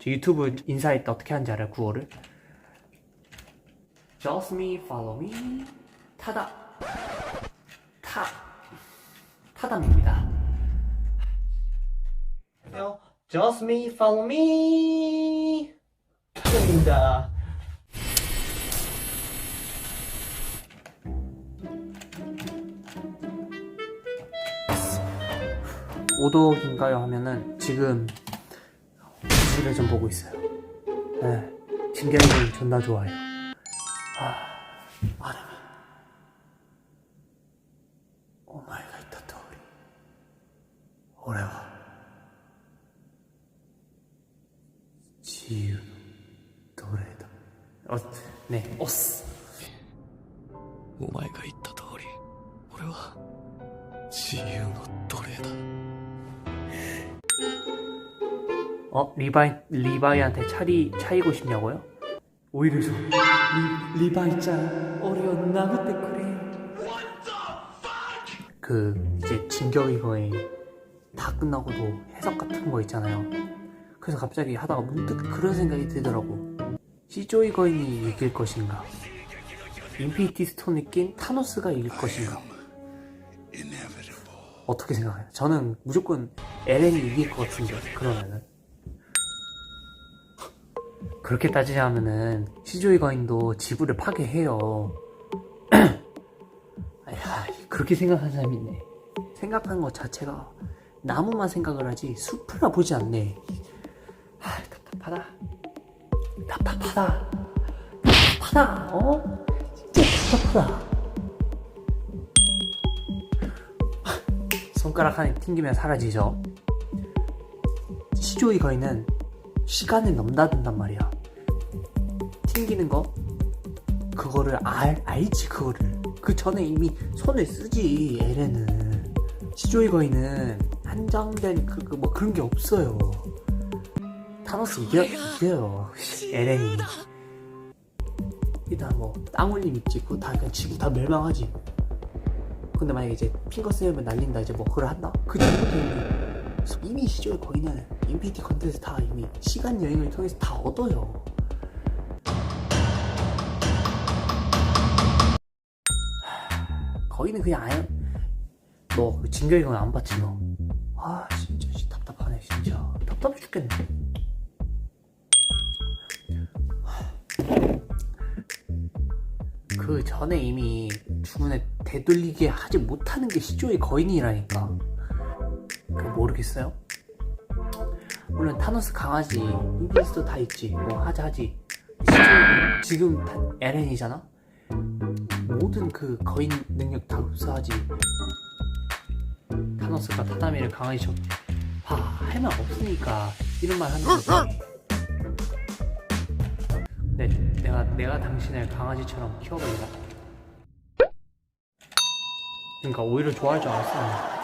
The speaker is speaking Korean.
저 유튜브 인사할 때 어떻게 하는지 알아요? 구호를? Just me, follow me. 타다. 타. 타담입니다. Just me, follow me. 타담입니다. 오독인가요 하면은 지금 TV를 좀 보고 있어요. 네, 진격이 존나 좋아요. 아, 아름이. 오마이가 있다 토리. 오래와. 지유 노래다. 어, 네, 오스. お前が言った通り俺は自由の奴隷だ 어 리바이 리바이한테 차리 차이고 싶냐고요? 오히려 좀 리, 리바이 짱 어려운 나무 때 그래. 그 이제 진격의 거에 다 끝나고도 해석 같은 거 있잖아요. 그래서 갑자기 하다가 문득 그런 생각이 들더라고. 시조이 거인이 이길 것인가? 인피니티 스톤을 낀 타노스가 이길 것인가? 어떻게 생각해요? 저는 무조건 에렌이 이길 것 같은데 그러면은 그렇게 따지자면은 시조이 거인도 지구를 파괴해요. 아야 그렇게 생각하는 사람이 있네. 생각하는 것 자체가 나무만 생각을 하지 숲을 보지 않네. 아 답답하다. 답답하다. 답답하다. 어? 진짜 답답하다. 손가락 하나 튕기면 사라지죠. 시조이 거인은 시간을 넘나든단 말이야. 튕기는 거 그거를 알 알지 그거를 그 전에 이미 손을 쓰지 에렌은 시조이 거인은 한정된 그뭐 그런 게 없어요. 타노스 이겨 이겨요 에렌이 일단 뭐 땅 올림 있지 그거 다 그냥 지구 다 멸망하지. 근데 만약에 이제 핑거 세우면 날린다 이제 뭐 그걸 한다? 그 전부터 이미 이미 시절 거기는 인피니티 컨텐츠 다 이미 시간 여행을 통해서 다 얻어요. 거기는 그냥 아예 너그 진격이 건 안 봤지 너. 아 진짜 씨, 답답하네 진짜 답답해 죽겠네. 그 전에 이미 주문에 되돌리게 하지 못하는 게 시조의 거인이라니까. 그 모르겠어요? 물론 타노스 강하지, 인피니스도 다 있지, 뭐 하자 하지. 시조 지금 다 에렌이잖아. 모든 그 거인 능력 다 흡수하지. 타노스가 타다미를 강하게 쳐. 봐, 할 말 없으니까 이런 말 하는 거지. 네, 내가 내가 당신을 강아지처럼 키워버리다. 그러니까 오히려 좋아할 줄 알았어.